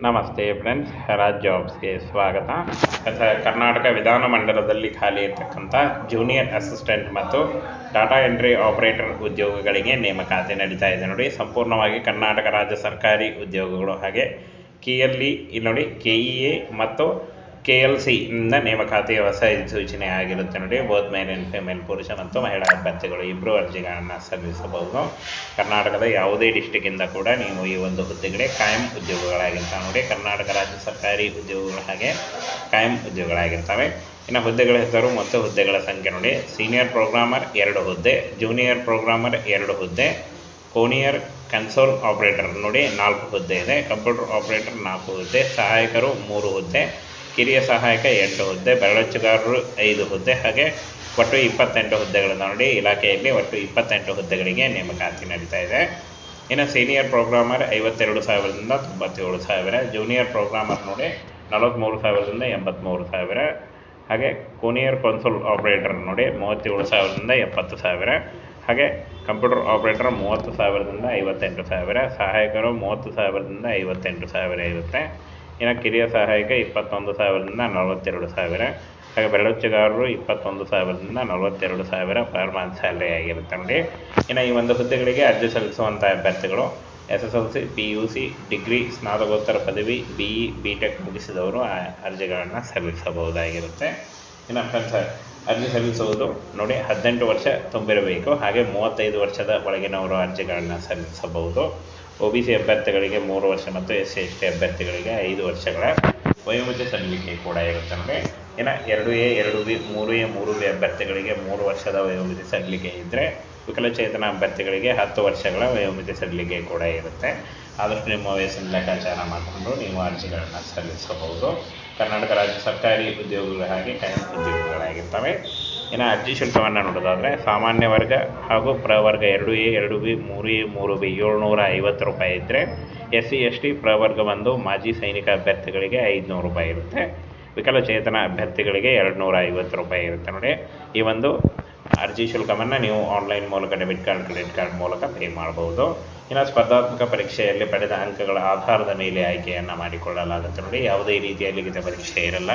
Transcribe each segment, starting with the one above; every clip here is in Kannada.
ನಮಸ್ತೆ ಫ್ರೆಂಡ್ಸ್ ರಾಜ್ ಜಾಬ್ಸ್ಗೆ ಸ್ವಾಗತ. ಕರ್ನಾಟಕ ಕರ್ನಾಟಕ ವಿಧಾನಮಂಡಲದಲ್ಲಿ ಖಾಲಿ ಇರತಕ್ಕಂಥ ಜೂನಿಯರ್ ಅಸಿಸ್ಟೆಂಟ್ ಮತ್ತು ಡಾಟಾ ಎಂಟ್ರಿ ಆಪರೇಟರ್ ಉದ್ಯೋಗಗಳಿಗೆ ನೇಮಕಾತಿ ನಡೀತಾ ಇದೆ ನೋಡಿ. ಸಂಪೂರ್ಣವಾಗಿ ಕರ್ನಾಟಕ ರಾಜ್ಯ ಸರ್ಕಾರಿ ಉದ್ಯೋಗಗಳು ಹಾಗೆ ಕಿಯಲ್ಲಿ ಇಲ್ಲಿ ನೋಡಿ ಕೆ ಇ ಎ ಮತ್ತು ಕೆ ಎಲ್ ಸಿ ಇಂದ ನೇಮಕಾತಿಯ ಹೊಸ ಸೂಚನೆ ಆಗಿರುತ್ತೆ ನೋಡಿ. ಬೋತ್ ಮೇಲ್ ಆ್ಯಂಡ್ ಫಿಮೇಲ್ ಪುರುಷ ಮತ್ತು ಮಹಿಳಾ ಅಭ್ಯರ್ಥಿಗಳು ಇಬ್ಬರು ಅರ್ಜಿಗಳನ್ನು ಸಲ್ಲಿಸಬಹುದು. ಕರ್ನಾಟಕದ ಯಾವುದೇ ಡಿಸ್ಟಿಕ್ಕಿಂದ ಕೂಡ ನೀವು ಈ ಒಂದು ಹುದ್ದೆಗಳಿಗೆ ಕಾಯಂ ಉದ್ಯೋಗಗಳಾಗಿರ್ತಾವೆ ನೋಡಿ. ಕರ್ನಾಟಕ ರಾಜ್ಯ ಸರ್ಕಾರಿ ಉದ್ಯೋಗಗಳ ಹಾಗೆ ಕಾಯಂ ಉದ್ಯೋಗಗಳಾಗಿರ್ತವೆ. ಇನ್ನು ಹುದ್ದೆಗಳ ಹೆಸರು ಮತ್ತು ಹುದ್ದೆಗಳ ಸಂಖ್ಯೆ ನೋಡಿ. ಸೀನಿಯರ್ ಪ್ರೋಗ್ರಾಮರ್ ಎರಡು ಹುದ್ದೆ ಜೂನಿಯರ್ ಪ್ರೋಗ್ರಾಮರ್ ಎರಡು ಹುದ್ದೆ ಕೋನಿಯರ್ ಕನ್ಸೋಲ್ ಆಪರೇಟರ್ ನೋಡಿ ನಾಲ್ಕು ಹುದ್ದೆ ಇದೆ. ಕಂಪ್ಯೂಟರ್ ಆಪರೇಟರ್ ನಾಲ್ಕು ಹುದ್ದೆ, ಸಹಾಯಕರು ಮೂರು ಹುದ್ದೆ. ಕಿರಿಯ ಸಹಾಯಕ ಎಂಟು ಹುದ್ದೆ, ಬೆರಳಚ್ಚುಗಾರರು ಐದು ಹುದ್ದೆ ಹಾಗೆ ಒಟ್ಟು ಇಪ್ಪತ್ತೆಂಟು ಹುದ್ದೆಗಳನ್ನು ನೋಡಿ ಇಲಾಖೆಯಲ್ಲಿ ಒಟ್ಟು ಇಪ್ಪತ್ತೆಂಟು ಹುದ್ದೆಗಳಿಗೆ ನೇಮಕಾತಿ ನಡೀತಾ ಇದೆ. ಇನ್ನು ಸೀನಿಯರ್ ಪ್ರೋಗ್ರಾಮರ್ ಐವತ್ತೆರಡು ಸಾವಿರದಿಂದ ತೊಂಬತ್ತೇಳು ಸಾವಿರ ಜೂನಿಯರ್ ಪ್ರೋಗ್ರಾಮರ್ ನೋಡಿ ನಲವತ್ತ್ಮೂರು ಸಾವಿರದಿಂದ ಎಂಬತ್ತ್ಮೂರು ಸಾವಿರ, ಹಾಗೆ ಕೋನಿಯರ್ ಕನ್ಸೋಲ್ ಆಪರೇಟರ್ ನೋಡಿ ಮೂವತ್ತೇಳು ಸಾವಿರದಿಂದ ಎಪ್ಪತ್ತು ಸಾವಿರ, ಹಾಗೆ ಕಂಪ್ಯೂಟರ್ ಆಪರೇಟರ್ ಮೂವತ್ತು ಸಾವಿರದಿಂದ ಐವತ್ತೆಂಟು ಸಾವಿರ, ಸಹಾಯಕರು ಮೂವತ್ತು ಸಾವಿರದಿಂದ ಐವತ್ತೆಂಟು ಸಾವಿರ ಇರುತ್ತೆ. ಇನ್ನು ಕಿರಿಯ ಸಹಾಯಕ ಇಪ್ಪತ್ತೊಂದು ಸಾವಿರದಿಂದ ನಲವತ್ತೆರಡು ಸಾವಿರ. ಹಾಗೆ ಬೆರಳಚ್ಚುಗಾರರು ಇಪ್ಪತ್ತೊಂದು ಸಾವಿರದಿಂದ ನಲವತ್ತೆರಡು ಸಾವಿರ ಪರ್ ಮಂತ್ ಸ್ಯಾಲ್ರಿ ಆಗಿರುತ್ತೆ ನೋಡಿ. ಇನ್ನು ಈ ಒಂದು ಹುದ್ದೆಗಳಿಗೆ ಅರ್ಜಿ ಸಲ್ಲಿಸುವಂಥ ಅಭ್ಯರ್ಥಿಗಳು S S L C P U C, degree, ಸ್ನಾತಕೋತ್ತರ ಪದವಿ, ಬಿ ಇ, ಬಿ ಟೆಕ್ ಮುಗಿಸಿದವರು ಆ ಅರ್ಜಿಗಳನ್ನು ಸಲ್ಲಿಸಬಹುದಾಗಿರುತ್ತೆ. ಇನ್ನು ಫ್ರೆಂಡ್ಸ್ ಅರ್ಜಿ ಸಲ್ಲಿಸುವುದು ನೋಡಿ ಹದಿನೆಂಟು ವರ್ಷ ತುಂಬಿರಬೇಕು. ಹಾಗೆ ಮೂವತ್ತೈದು ವರ್ಷದ ಒಳಗಿನವರು ಅರ್ಜಿಗಳನ್ನು ಸಲ್ಲಿಸಬಹುದು. ಒ ಬಿ ಸಿ ಅಭ್ಯರ್ಥಿಗಳಿಗೆ ಮೂರು ವರ್ಷ ಮತ್ತು ಎಸ್ ಸಿ ಎಸ್ ಟಿ ಅಭ್ಯರ್ಥಿಗಳಿಗೆ ಐದು ವರ್ಷಗಳ ವಯೋಮಿತಿ ಸಲ್ಲಿಕೆ ಕೂಡ ಇರುತ್ತೆ ನೋಡಿ. ಇನ್ನು ಎರಡು ಎ, ಎರಡು ಬಿ, ಮೂರು ಎ, ಮೂರು ಬಿ ಅಭ್ಯರ್ಥಿಗಳಿಗೆ ಮೂರು ವರ್ಷದ ವಯೋಮಿತಿ ಸಲ್ಲಿಕೆ ಇದ್ದರೆ ವಿಕಲಚೇತನ ಅಭ್ಯರ್ಥಿಗಳಿಗೆ ಹತ್ತು ವರ್ಷಗಳ ವಯೋಮಿತಿ ಸಡಿಲಿಕೆ ಕೂಡ ಇರುತ್ತೆ. ಆದಷ್ಟು ನಿಮ್ಮ ವಯಸ್ಸಿನ ಲೆಕ್ಕಾಚಾರ ಮಾಡಿಕೊಂಡು ನೀವು ಅರ್ಜಿಗಳನ್ನು ಸಲ್ಲಿಸಬಹುದು. ಕರ್ನಾಟಕ ರಾಜ್ಯ ಸರ್ಕಾರಿ ಉದ್ಯೋಗಗಳ ಹಾಗೆ ಕಾಯಂ ಉದ್ಯೋಗಗಳಾಗಿರ್ತವೆ. ಇನ್ನು ಅರ್ಜಿ ಶುಲ್ಕವನ್ನು ನೋಡೋದಾದರೆ ಸಾಮಾನ್ಯ ವರ್ಗ ಹಾಗೂ ಪ್ರವರ್ಗ ಎರಡು ಎ, ಎರಡು ಬಿ, ಮೂರು ಎ, ಮೂರು ಬಿ, ಏಳ್ನೂರ ಐವತ್ತು ರೂಪಾಯಿ ಇದ್ದರೆ ಎಸ್ ಸಿ ಎಸ್ ಟಿ ಪ್ರವರ್ಗ ಬಂದು ಮಾಜಿ ಸೈನಿಕ ಅಭ್ಯರ್ಥಿಗಳಿಗೆ ಐದುನೂರು ರೂಪಾಯಿ ಇರುತ್ತೆ. ವಿಕಲಚೇತನ ಅಭ್ಯರ್ಥಿಗಳಿಗೆ ಎರಡು ನೂರ ಐವತ್ತು ರೂಪಾಯಿ ಇರುತ್ತೆ ನೋಡಿ. ಈ ಒಂದು ಅರ್ಜಿ ಶುಲ್ಕವನ್ನು ನೀವು ಆನ್ಲೈನ್ ಮೂಲಕ ಡೆಬಿಟ್ ಕಾರ್ಡ್, ಕ್ರೆಡಿಟ್ ಕಾರ್ಡ್ ಮೂಲಕ ಪೇ ಮಾಡ್ಬೋದು. ಇನ್ನು ಸ್ಪರ್ಧಾತ್ಮಕ ಪರೀಕ್ಷೆಯಲ್ಲಿ ಪಡೆದ ಅಂಕಗಳ ಆಧಾರದ ಮೇಲೆ ಆಯ್ಕೆಯನ್ನು ಮಾಡಿಕೊಳ್ಳಲಾಗುತ್ತೆ ನೋಡಿ. ಯಾವುದೇ ರೀತಿಯ ಲಿಖಿತ ಪರೀಕ್ಷೆ ಇರಲ್ಲ.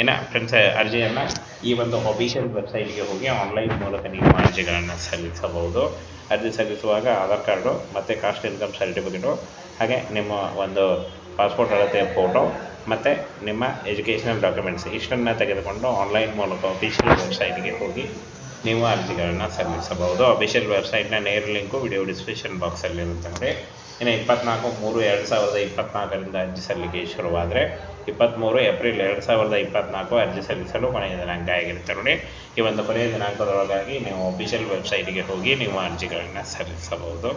ಇನ್ನು ಫ್ರೆಂಡ್ಸ್ ಅರ್ಜಿಯನ್ನು ಈ ಒಂದು ಅಫಿಷಿಯಲ್ ವೆಬ್ಸೈಟ್ಗೆ ಹೋಗಿ ಆನ್ಲೈನ್ ಮೂಲಕ ನೀವು ಅರ್ಜಿಗಳನ್ನು ಸಲ್ಲಿಸಬಹುದು. ಅರ್ಜಿ ಸಲ್ಲಿಸುವಾಗ ಆಧಾರ್ ಕಾರ್ಡು ಮತ್ತು ಕಾಸ್ಟ್ ಇನ್ಕಮ್ ಸರ್ಟಿಫಿಕೇಟು ಹಾಗೆ ನಿಮ್ಮ ಒಂದು ಪಾಸ್ಪೋರ್ಟ್ ಅಳತೆ ಫೋಟೋ ಮತ್ತು ನಿಮ್ಮ ಎಜುಕೇಷನಲ್ ಡಾಕ್ಯುಮೆಂಟ್ಸ್ ಇಷ್ಟನ್ನು ತೆಗೆದುಕೊಂಡು ಆನ್ಲೈನ್ ಮೂಲಕ ಅಫಿಷಿಯಲ್ ವೆಬ್ಸೈಟ್ಗೆ ಹೋಗಿ ನೀವು ಅರ್ಜಿಗಳನ್ನು ಸಲ್ಲಿಸಬಹುದು. ಅಫಿಷಿಯಲ್ ವೆಬ್ಸೈಟ್ನ ನೇರ ಲಿಂಕು ವಿಡಿಯೋ ಡಿಸ್ಕ್ರಿಪ್ಷನ್ ಬಾಕ್ಸಲ್ಲಿ ಇರುತ್ತೆ ನೋಡಿ ಇನ್ನು ಇಪ್ಪತ್ನಾಲ್ಕು, ಮೂರು, ಎರಡು ಸಾವಿರದ ಇಪ್ಪತ್ನಾಲ್ಕರಿಂದ ಅರ್ಜಿ ಸಲ್ಲಿಕೆ ಶುರುವಾದರೆ ಇಪ್ಪತ್ತ್ಮೂರು ಏಪ್ರಿಲ್ ಎರಡು ಸಾವಿರದ ಇಪ್ಪತ್ನಾಲ್ಕು ಅರ್ಜಿ ಸಲ್ಲಿಸಲು ಕೊನೆಯ ದಿನಾಂಕ ಆಗಿರುತ್ತೆ ನೋಡಿ. ಈ ಒಂದು ಕೊನೆಯ ದಿನಾಂಕದೊಳಗಾಗಿ ನೀವು ಅಫಿಷಿಯಲ್ ವೆಬ್ಸೈಟ್ಗೆ ಹೋಗಿ ನೀವು ಅರ್ಜಿಗಳನ್ನು ಸಲ್ಲಿಸಬಹುದು.